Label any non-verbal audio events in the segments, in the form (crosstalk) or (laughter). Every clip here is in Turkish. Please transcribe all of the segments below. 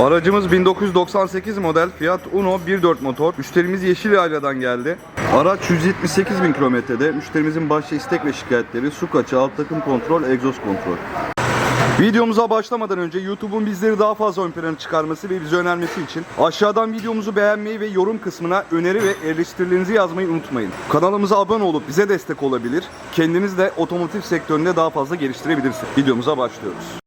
Aracımız 1998 model Fiat Uno 1.4 motor. Müşterimiz Yeşil Yayla'dan geldi. Araç 178 bin kilometrede. Müşterimizin başta istek ve şikayetleri su kaçağı, alt takım kontrol, egzoz kontrol. Videomuza başlamadan önce YouTube'un bizleri daha fazla ön plana çıkarması ve bize önermesi için aşağıdan videomuzu beğenmeyi ve yorum kısmına öneri ve eleştirilerinizi yazmayı unutmayın. Kanalımıza abone olup bize destek olabilir. Kendiniz de otomotiv sektöründe daha fazla geliştirebilirsiniz. Videomuza başlıyoruz.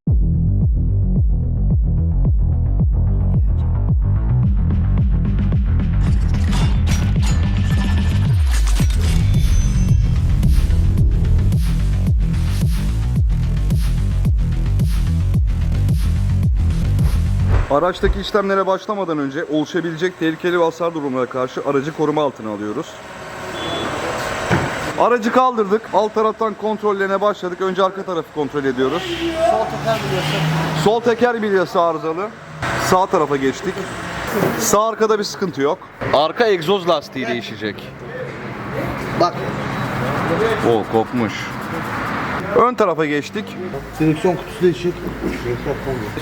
Araçtaki işlemlere başlamadan önce oluşabilecek tehlikeli ve hasar durumlara karşı aracı koruma altına alıyoruz. Aracı kaldırdık. Alt taraftan kontrollerine başladık. Önce arka tarafı kontrol ediyoruz. Sol teker biliyorsun. Sol teker bilyası arızalı. Sağ tarafa geçtik. Sağ arkada bir sıkıntı yok. Arka egzoz lastiği değişecek. Bak. O kopmuş. Ön tarafa geçtik. Direksiyon kutusu değişik.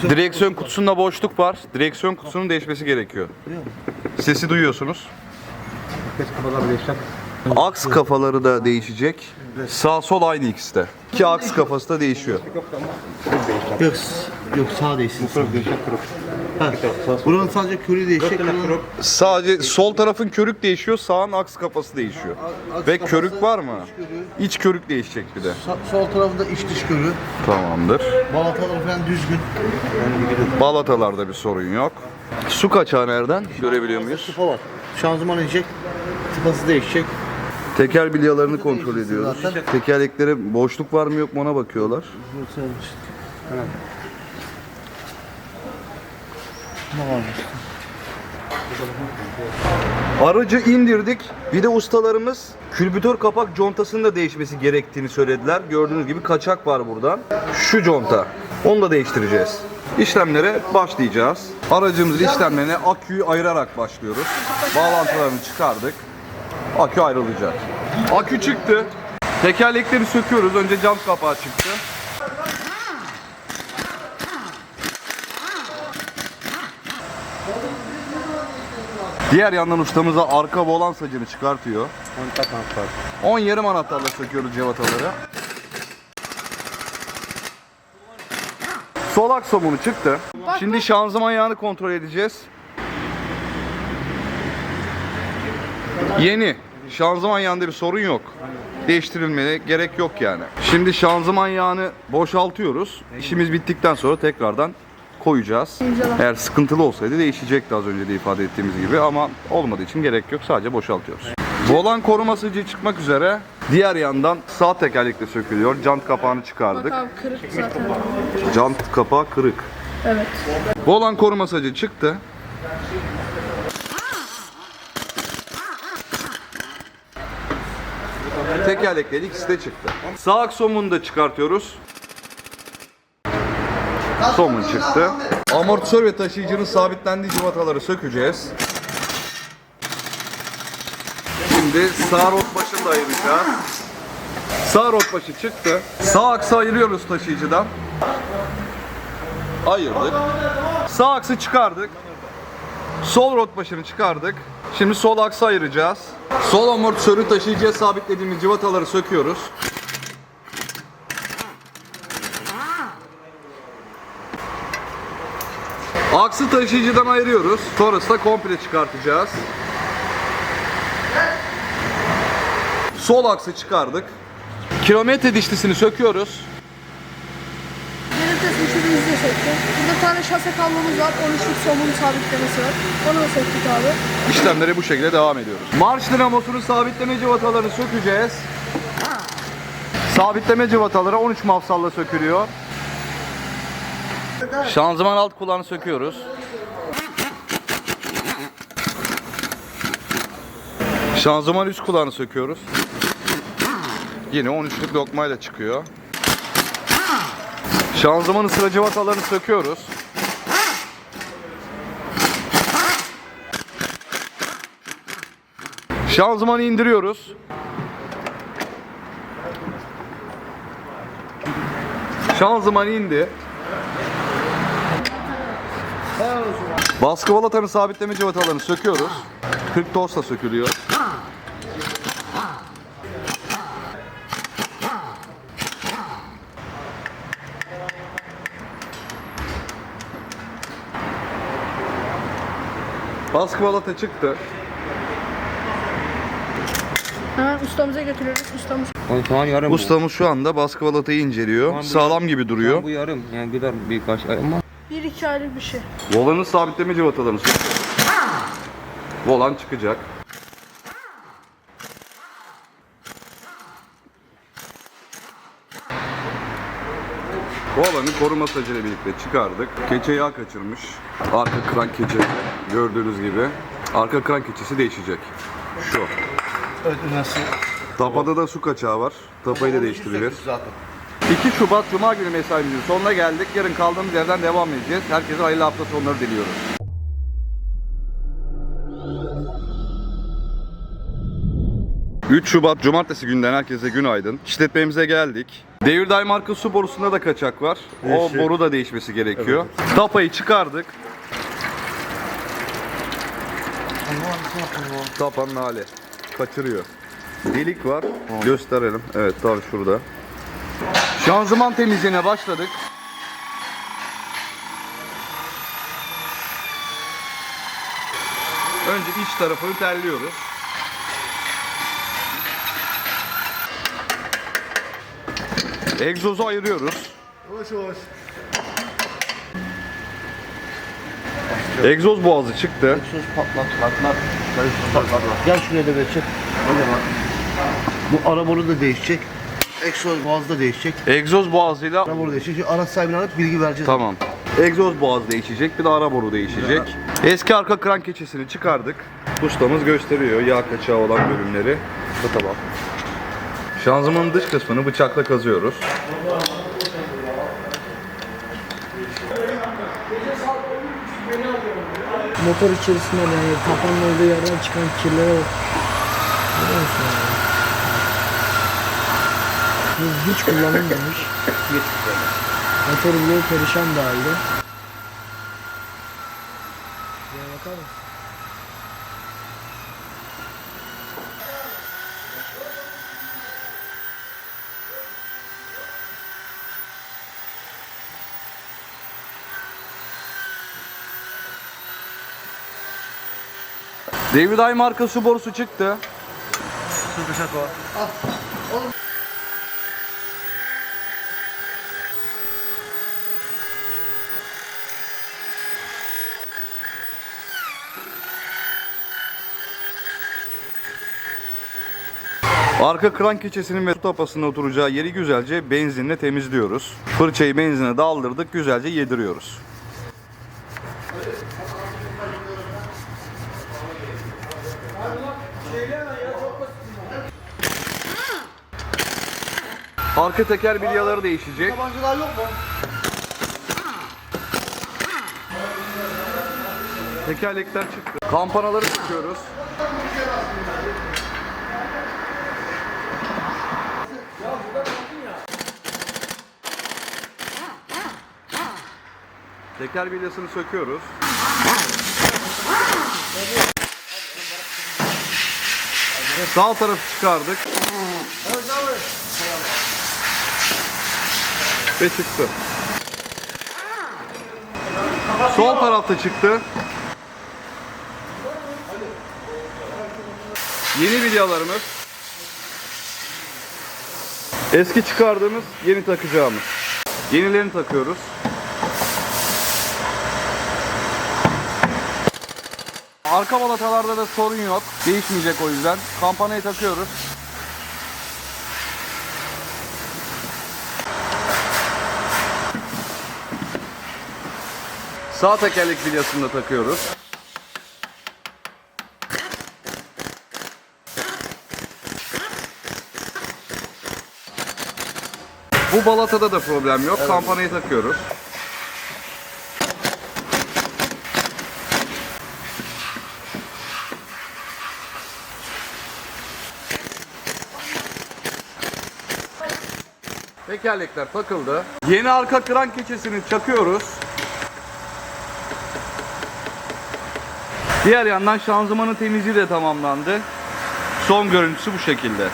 Direksiyon kutusunda boşluk var. Direksiyon kutusunun değişmesi gerekiyor. Sesi duyuyorsunuz. Aks kafaları da değişecek. Sağ sol aynı ikisi de. İki aks kafası da değişiyor. Yok, yok sağ değişsin. Ha, buranın sadece körü değişecek. Buranın Sadece sol tarafın körük değişiyor, sağın aks kafası değişiyor. aks Ve kafası, körük var mı? iç körü. İç körük değişecek bir de. sa- sol tarafında iç dış körü. Tamamdır. Balatalar falan düzgün. Balatalarda bir sorun yok. Su kaçağı nereden? Görebiliyor muyuz? Tıpa var. Şanzıman inecek. Tıpası değişecek. Teker bilyalarını kontrol ediyoruz. Zaten. Tekerleklere boşluk var mı yok mu ona bakıyorlar. Ne Aracı indirdik. Bir de ustalarımız külbütör kapak contasının da değişmesi gerektiğini söylediler. Gördüğünüz gibi kaçak var buradan. Şu conta. Onu da değiştireceğiz. İşlemlere başlayacağız. Aracımızın işlemlerine aküyü ayırarak başlıyoruz. Bağlantılarını çıkardık. Akü ayrılacak. Akü çıktı. Tekerlekleri söküyoruz. Önce cam kapağı çıktı. Diğer yandan ustamıza arka volan sacını çıkartıyor. 10 yarım anahtarla söküyoruz cevataları. Sol aksomunu çıktı. Şimdi şanzıman yağını kontrol edeceğiz. Yeni. Şanzıman yağında bir sorun yok. Değiştirilmeye gerek yok yani. Şimdi şanzıman yağını boşaltıyoruz. İşimiz bittikten sonra tekrardan koyacağız. Eğer sıkıntılı olsaydı değişecekti az önce de ifade ettiğimiz gibi ama olmadığı için gerek yok. Sadece boşaltıyoruz. Volan korumasıcı çıkmak üzere. Diğer yandan sağ tekerlekle sökülüyor. Jant kapağını çıkardık. Bak abi kırık zaten. Jant kapağı kırık. Evet. Volan koruma sacı çıktı. Tekerlekleri ikisi de çıktı. Sağ aksomunu da çıkartıyoruz. Somun çıktı. Amortisör ve taşıyıcının sabitlendiği civataları sökeceğiz. Şimdi sağ rot başını da ayıracağız. Sağ rot başı çıktı. Sağ aksı ayırıyoruz taşıyıcıdan. Ayırdık. Sağ aksı çıkardık. Sol rot başını çıkardık. Şimdi sol aksı ayıracağız. Sol amortisörü taşıyıcıya sabitlediğimiz civataları söküyoruz. Aksı taşıyıcıdan ayırıyoruz. Sonrasında komple çıkartacağız. Sol aksı çıkardık. Kilometre dişlisini söküyoruz. Teslim şurada de söktü. Burada bir tane şase kablomuz var. 13'lük somun sabitlemesi var. Onu da söktük abi. İşlemlere bu şekilde devam ediyoruz. Marş dinamosunun sabitleme civatalarını sökeceğiz. Sabitleme civataları 13 mafsalla sökülüyor. Şanzıman alt kulağını söküyoruz. Şanzıman üst kulağını söküyoruz. Yine 13'lük lokmayla çıkıyor. Şanzıman ısıra civatalarını söküyoruz. Şanzımanı indiriyoruz. Şanzıman indi. Baskı balatanın sabitleme civatalarını söküyoruz. 40 tosla sökülüyor. Baskı balata çıktı. Hemen ustamıza götürüyoruz. Ustamız zaman yarım. bu. Ustamız şu anda baskı balatayı inceliyor. Tamam, bu- Sağlam gibi duruyor. Bu yarım. Yani gider birkaç ay ama. 1-2 aylık bir şey. Volanın sabitleme civatalarını söküyoruz. Volan çıkacak. Volanı koruma sacıyla birlikte çıkardık. Keçe yağ kaçırmış. Arka krank keçe gördüğünüz gibi. Arka krank keçesi değişecek. Şu. Evet nasıl? Tapada da su kaçağı var. Tapayı da değiştirilir. Zaten. 2 Şubat Cuma günü mesaimizin sonuna geldik. Yarın kaldığımız yerden devam edeceğiz. Herkese hayırlı hafta sonları diliyoruz. ...3 Şubat Cumartesi günden herkese günaydın. İşletmemize geldik. Devirday marka su borusunda da kaçak var. O boru da değişmesi gerekiyor. Tapayı çıkardık. Tapanın hali. Kaçırıyor. Delik var. Gösterelim. Evet tabii şurada. Şanzıman temizliğine başladık. Önce iç tarafını terliyoruz. Egzozu ayırıyoruz. Hoş hoş. Egzoz boğazı çıktı. Söz patlat patlat. Patlat. Gel şuraya da. Hadi bak. Bu ara boru da değişecek. Egzoz boğaz da değişecek. Egzoz boğazıyla Ara boru değişecek. Şimdi araç sahibine alıp bilgi vereceğiz. Tamam. Egzoz boğaz değişecek, bir de ara boru değişecek. Eski arka krank keçesini çıkardık. Ustamız gösteriyor yağ kaçağı olan bölümleri. Bu tamam. Şanzımanın dış kısmını bıçakla kazıyoruz. motor içerisinde yani tapanın olduğu yerden çıkan kirlere bak. Görüyor musun Bu hiç kullanılmamış. Motor bile perişan bir halde. Şuraya bakar mısın? David Ay marka su borusu çıktı. Arka krank keçesinin ve su tapasının oturacağı yeri güzelce benzinle temizliyoruz. Fırçayı benzine daldırdık, güzelce yediriyoruz. Arka teker bilyaları değişecek. Yabancılar yok mu? Tekerlekler çıktı. Kampanaları çıkıyoruz. Teker bilyasını söküyoruz. Sağ tarafı çıkardık. Ve çıktı. Sol tarafta çıktı. Yeni bilyalarımız. Eski çıkardığımız, yeni takacağımız. Yenilerini takıyoruz. Arka balatalarda da sorun yok. Değişmeyecek o yüzden. Kampanayı takıyoruz. Sağ tekerlek bilyasını da takıyoruz. Bu balatada da problem yok. Kampanayı takıyoruz. tekerlekler takıldı. Yeni arka kran keçesini çakıyoruz. Diğer yandan şanzımanın temizliği de tamamlandı. Son görüntüsü bu şekilde.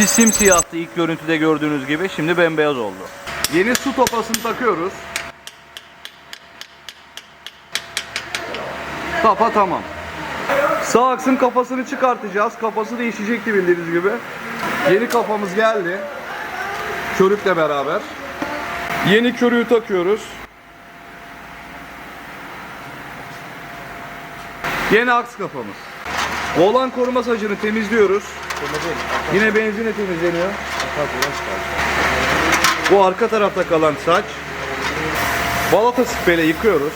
İçi simsiyahtı ilk görüntüde gördüğünüz gibi. Şimdi bembeyaz oldu. Yeni su topasını takıyoruz. Kafa tamam. Sağ aksın kafasını çıkartacağız. Kafası değişecekti bildiğiniz gibi. Yeni kafamız geldi. Körükle beraber. Yeni körüğü takıyoruz. Yeni aks kafamız. Oğlan koruma sacını temizliyoruz. Yine benzinle temizleniyor. Bu arka tarafta kalan saç. Balata spreyle yıkıyoruz.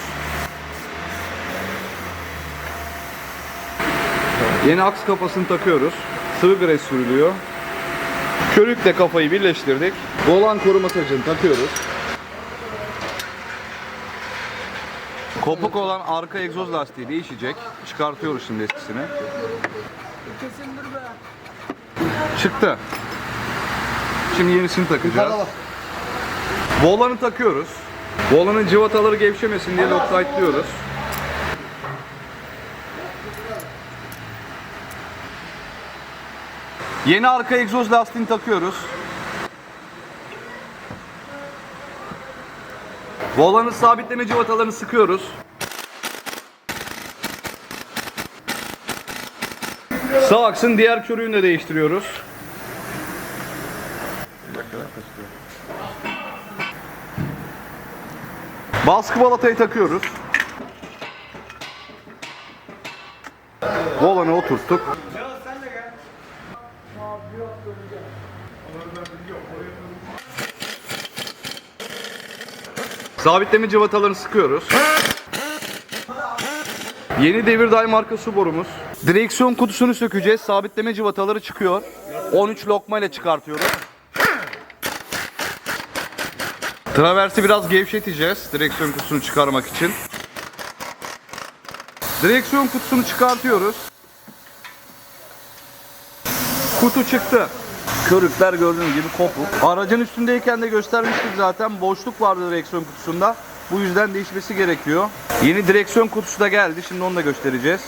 Yeni aks kafasını takıyoruz. Sıvı gres sürülüyor. Körükle kafayı birleştirdik. Volan koruma sacını takıyoruz. Kopuk olan arka egzoz lastiği değişecek. Çıkartıyoruz şimdi eskisini. Çıktı. Şimdi yenisini takacağız. Volanı takıyoruz. Volanın cıvataları gevşemesin diye loctite'lıyoruz. Yeni arka egzoz lastiğini takıyoruz. Volanın sabitleme cıvatalarını sıkıyoruz. Sağ aksın diğer körüğünü de değiştiriyoruz. Baskı balatayı takıyoruz. Volanı oturttuk. Sabitleme cıvatalarını sıkıyoruz. Yeni devir day marka su borumuz. Direksiyon kutusunu sökeceğiz. Sabitleme cıvataları çıkıyor. 13 lokma ile çıkartıyoruz. Traversi biraz gevşeteceğiz direksiyon kutusunu çıkarmak için. Direksiyon kutusunu çıkartıyoruz. Kutu çıktı. Körükler gördüğünüz gibi kopuk. Aracın üstündeyken de göstermiştik zaten. Boşluk vardı direksiyon kutusunda. Bu yüzden değişmesi gerekiyor. Yeni direksiyon kutusu da geldi. Şimdi onu da göstereceğiz.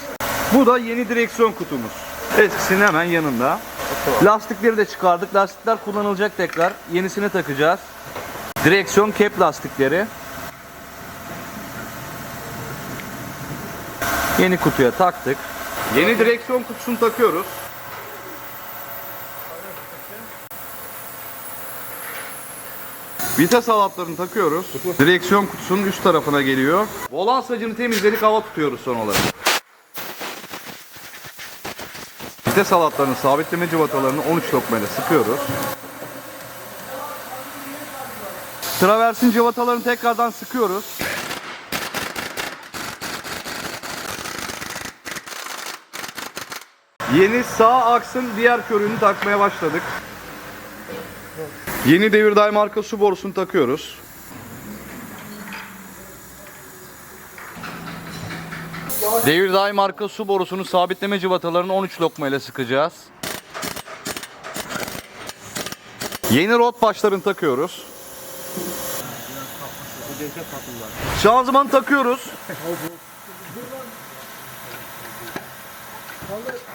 Bu da yeni direksiyon kutumuz. Eskisinin hemen yanında. Lastikleri de çıkardık. Lastikler kullanılacak tekrar. Yenisini takacağız. Direksiyon kep lastikleri. Yeni kutuya taktık. Yeni direksiyon kutusunu takıyoruz. Vites halatlarını takıyoruz. Direksiyon kutusunun üst tarafına geliyor. Volan sacını temizledik hava tutuyoruz son olarak. Vites halatlarını sabitleme cıvatalarını 13 lokmayla sıkıyoruz. Traversin cıvatalarını tekrardan sıkıyoruz. Yeni sağ aksın diğer körüğünü takmaya başladık. Yeni Devirday marka su borusunu takıyoruz. Devirday marka su borusunu sabitleme cıvatalarını 13 lokma ile sıkacağız. Yeni rot başlarını takıyoruz. Şanzımanı takıyoruz. (laughs)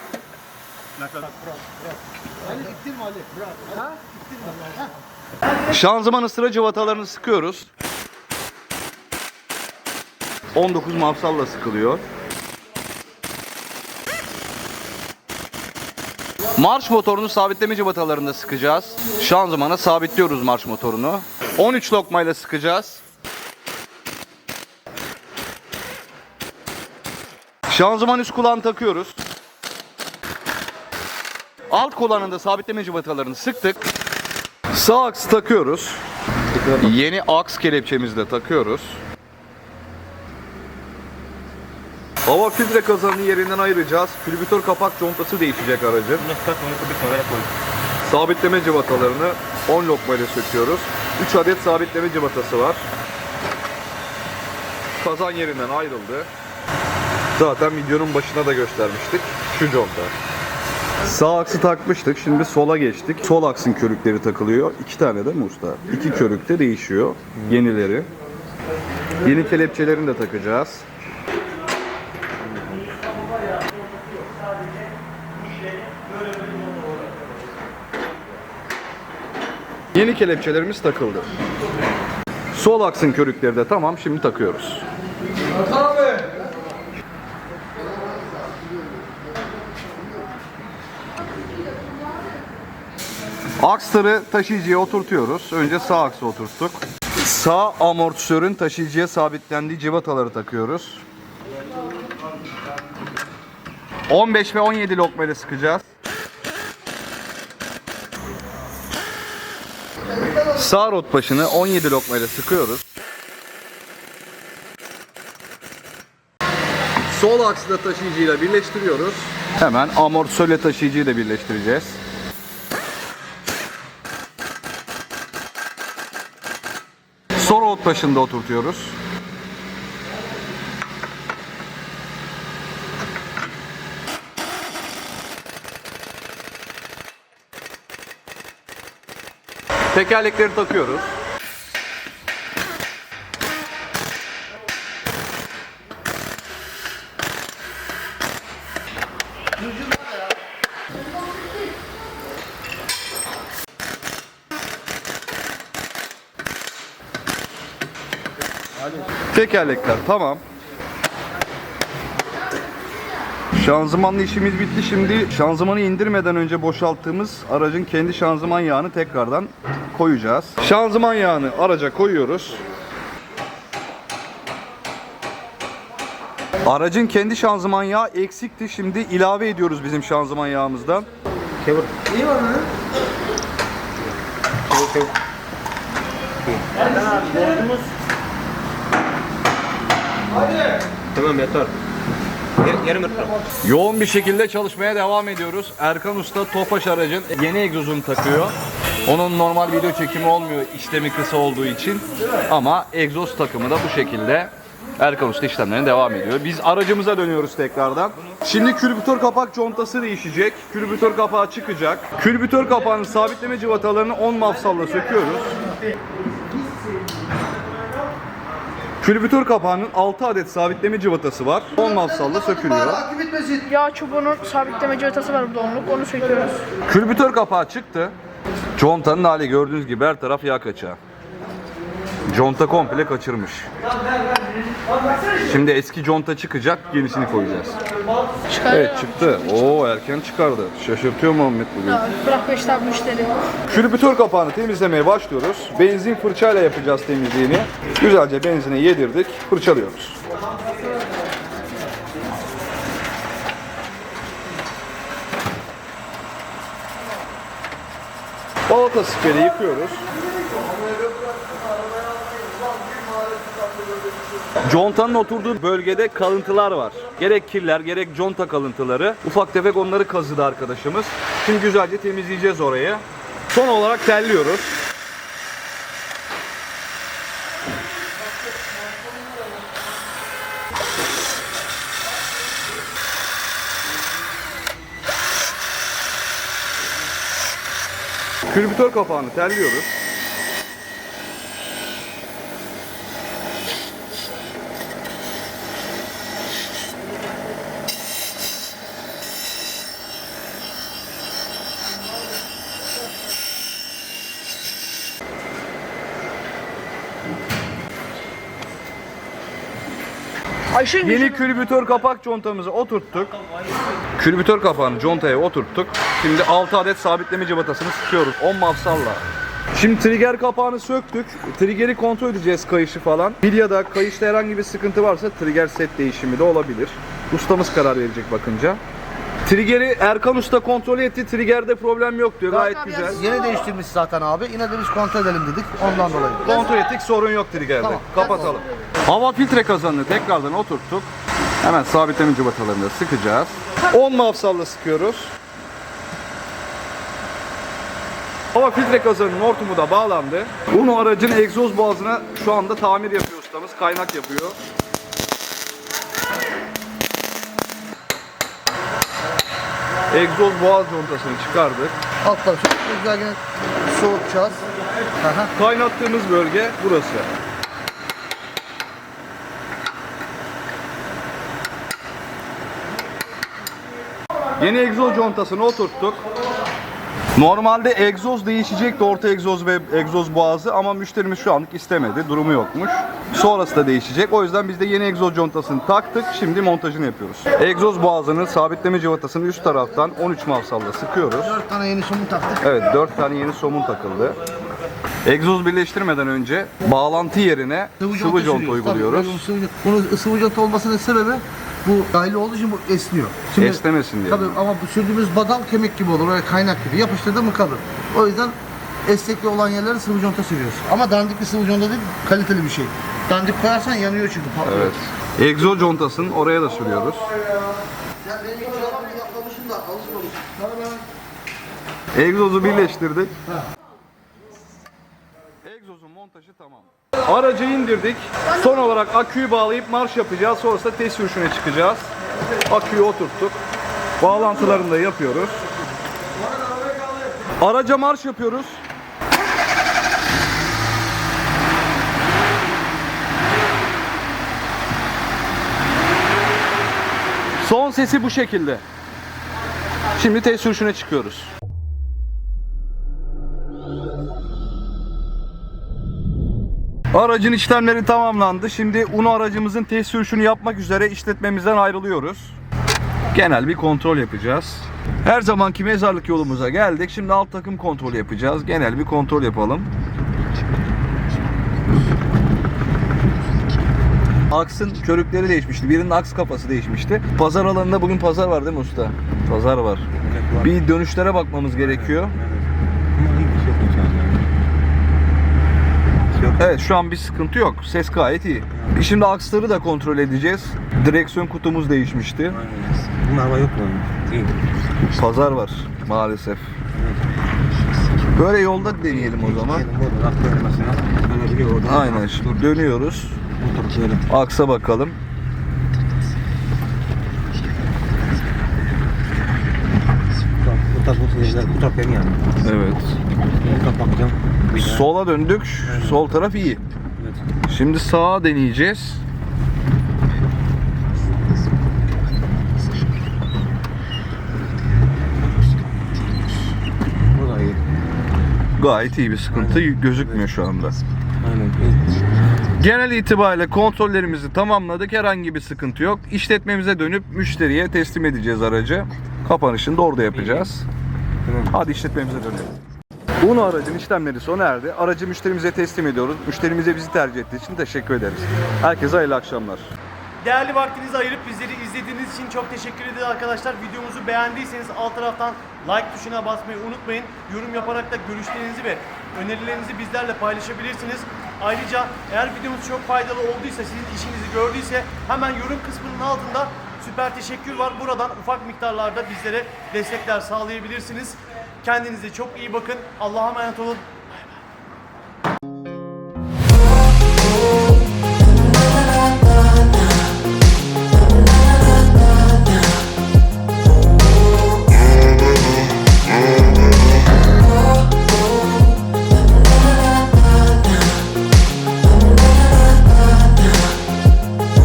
Şanzıman ısıra cıvatalarını sıkıyoruz. 19 mafsalla sıkılıyor. Marş motorunu sabitleme cıvatalarında sıkacağız. Şanzımana sabitliyoruz marş motorunu. 13 lokmayla sıkacağız. Şanzıman üst kulağını takıyoruz. Alt kulağının da sabitleme cıvatalarını sıktık. Sağ aksı takıyoruz. Yeni aks kelepçemizi de takıyoruz. Hava filtre kazanını yerinden ayıracağız. Külbütör kapak contası değişecek aracın. Sabitleme cıvatalarını 10 lokma ile söküyoruz. 3 adet sabitleme cıvatası var. Kazan yerinden ayrıldı. Zaten videonun başına da göstermiştik. Şu conta. Sağ aksı takmıştık. Şimdi sola geçtik. Sol aksın körükleri takılıyor. İki tane de mi usta? İki körük de değişiyor. Yenileri. Yeni kelepçelerini de takacağız. Yeni kelepçelerimiz takıldı. Sol aksın körükleri de tamam. Şimdi takıyoruz. Aksları taşıyıcıya oturtuyoruz. Önce sağ aksı oturttuk. Sağ amortisörün taşıyıcıya sabitlendiği civataları takıyoruz. 15 ve 17 lokmayla sıkacağız. Sağ rot başını 17 lokmayla sıkıyoruz. Sol aksı da taşıyıcıyla birleştiriyoruz. Hemen amortisörle taşıyıcıyı da birleştireceğiz. Ot başında oturtuyoruz. Tekerlekleri takıyoruz. Tekerlekler tamam. Şanzımanlı işimiz bitti. Şimdi şanzımanı indirmeden önce boşalttığımız aracın kendi şanzıman yağını tekrardan koyacağız. Şanzıman yağını araca koyuyoruz. Aracın kendi şanzıman yağı eksikti. Şimdi ilave ediyoruz bizim şanzıman yağımızdan. Çevir. Tamam yeter. Yarım ırklam. Yoğun bir şekilde çalışmaya devam ediyoruz. Erkan Usta Tofaş aracın yeni egzozunu takıyor. Onun normal video çekimi olmuyor işlemi kısa olduğu için. Ama egzoz takımı da bu şekilde Erkan Usta işlemlerine devam ediyor. Biz aracımıza dönüyoruz tekrardan. Şimdi külbütör kapak contası değişecek. Külbütör kapağı çıkacak. Külbütör kapağının sabitleme civatalarını 10 mafsalla söküyoruz. Külbütör kapağının 6 adet sabitleme civatası var. 10 mafsalla sökülüyor. Yağ çubuğunun sabitleme cıvatası var burada onluk. Onu söküyoruz. Külbütör kapağı çıktı. Contanın hali gördüğünüz gibi her taraf yağ kaçağı. Conta komple kaçırmış. Şimdi eski conta çıkacak, yenisini koyacağız. Çıkar Evet çıktı. Oo erken çıkardı. Şaşırtıyor Muhammed bugün. Ya, bırak beş tane müşteri. Külbütör kapağını temizlemeye başlıyoruz. Benzin fırçayla yapacağız temizliğini. Güzelce benzine yedirdik, fırçalıyoruz. Balata speri yıkıyoruz. Contanın oturduğu bölgede kalıntılar var. Gerek kirler gerek conta kalıntıları. Ufak tefek onları kazıdı arkadaşımız. Şimdi güzelce temizleyeceğiz orayı. Son olarak terliyoruz. Külbütör kapağını terliyoruz. Ayşe Yeni külbütör kapak contamızı oturttuk. Külbütör kapağını contaya oturttuk. Şimdi 6 adet sabitleme cıvatasını sıkıyoruz 10 mafsalla. Şimdi trigger kapağını söktük. Triggeri kontrol edeceğiz kayışı falan. Bilyada kayışta herhangi bir sıkıntı varsa trigger set değişimi de olabilir. Ustamız karar verecek bakınca. Triggeri Erkan Usta kontrol etti. Triggerde problem yok diyor. Gayet güzel. Yeni değiştirmiş zaten abi. Yine de biz kontrol edelim dedik. Ondan dolayı. Kontrol ettik sorun yok triggerde. Tamam. Kapatalım. Hava filtre kazanını tekrardan oturttuk. Hemen sabitleme cıvatalarını da sıkacağız. 10 mafsalla sıkıyoruz. Hava filtre kazanının hortumu da bağlandı. Bunu aracın egzoz boğazına şu anda tamir yapıyor ustamız. Kaynak yapıyor. Egzoz boğaz contasını çıkardık. Alttan sonra güzel yine soğutacağız. Aha. Kaynattığımız bölge burası. Yeni egzoz contasını oturttuk. Normalde egzoz değişecekti orta egzoz ve egzoz boğazı ama müşterimiz şu anlık istemedi. Durumu yokmuş. Sonrası da değişecek. O yüzden biz de yeni egzoz contasını taktık. Şimdi montajını yapıyoruz. Egzoz boğazının sabitleme cıvatasını üst taraftan 13 mavsalla sıkıyoruz. 4 tane yeni somun taktık. Evet 4 tane yeni somun takıldı. Egzoz birleştirmeden önce bağlantı yerine sıvı conta sürüyoruz. uyguluyoruz. Tabii, sıvı, bunun sıvı conta olmasının sebebi bu dahili olduğu için bu esniyor. Esnemesin diye. Tabii ama bu sürdüğümüz badal kemik gibi olur. Öyle kaynak gibi. Yapıştırdı mı kalır. O yüzden esnekli olan yerlere sıvı conta sürüyoruz. Ama dandik bir sıvı conta değil, kaliteli bir şey. Dandik koyarsan yanıyor çünkü. patlıyor. Evet. Egzoz contasını oraya da sürüyoruz. Alışmamışsın. Egzozu birleştirdik. Egzozun montajı tamam. Aracı indirdik. Son olarak aküyü bağlayıp marş yapacağız. Sonrasında test sürüşüne çıkacağız. Aküyü oturttuk. Bağlantılarını da yapıyoruz. Araca marş yapıyoruz. Sesi bu şekilde. Şimdi test sürüşüne çıkıyoruz. Aracın işlemleri tamamlandı. Şimdi Uno aracımızın test sürüşünü yapmak üzere işletmemizden ayrılıyoruz. Genel bir kontrol yapacağız. Her zamanki mezarlık yolumuza geldik. Şimdi alt takım kontrolü yapacağız. Genel bir kontrol yapalım. Aksın körükleri değişmişti. Birinin aks kafası değişmişti. Pazar alanında bugün pazar var değil mi usta? Pazar var. Bir dönüşlere bakmamız gerekiyor. Evet şu an bir sıkıntı yok. Ses gayet iyi. Şimdi aksları da kontrol edeceğiz. Direksiyon kutumuz değişmişti. Bunun araba yok mu? Pazar var maalesef. Böyle yolda deneyelim o zaman. Aynen dönüyoruz. Aksa bakalım. Evet. Sola döndük. Sol taraf iyi. Şimdi sağa deneyeceğiz. Gayet iyi bir sıkıntı gözükmüyor şu anda. Aynen. Genel itibariyle kontrollerimizi tamamladık. Herhangi bir sıkıntı yok. İşletmemize dönüp müşteriye teslim edeceğiz aracı. Kapanışını da orada yapacağız. Hadi işletmemize dönelim. Uno aracın işlemleri sona erdi. Aracı müşterimize teslim ediyoruz. Müşterimize bizi tercih ettiği için teşekkür ederiz. Herkese hayırlı akşamlar. Değerli vaktinizi ayırıp bizleri izlediğiniz için çok teşekkür ederiz arkadaşlar. Videomuzu beğendiyseniz alt taraftan like tuşuna basmayı unutmayın. Yorum yaparak da görüşlerinizi ve önerilerinizi bizlerle paylaşabilirsiniz. Ayrıca eğer videomuz çok faydalı olduysa, sizin işinizi gördüyse hemen yorum kısmının altında süper teşekkür var. Buradan ufak miktarlarda bizlere destekler sağlayabilirsiniz. Kendinize çok iyi bakın. Allah'a emanet olun.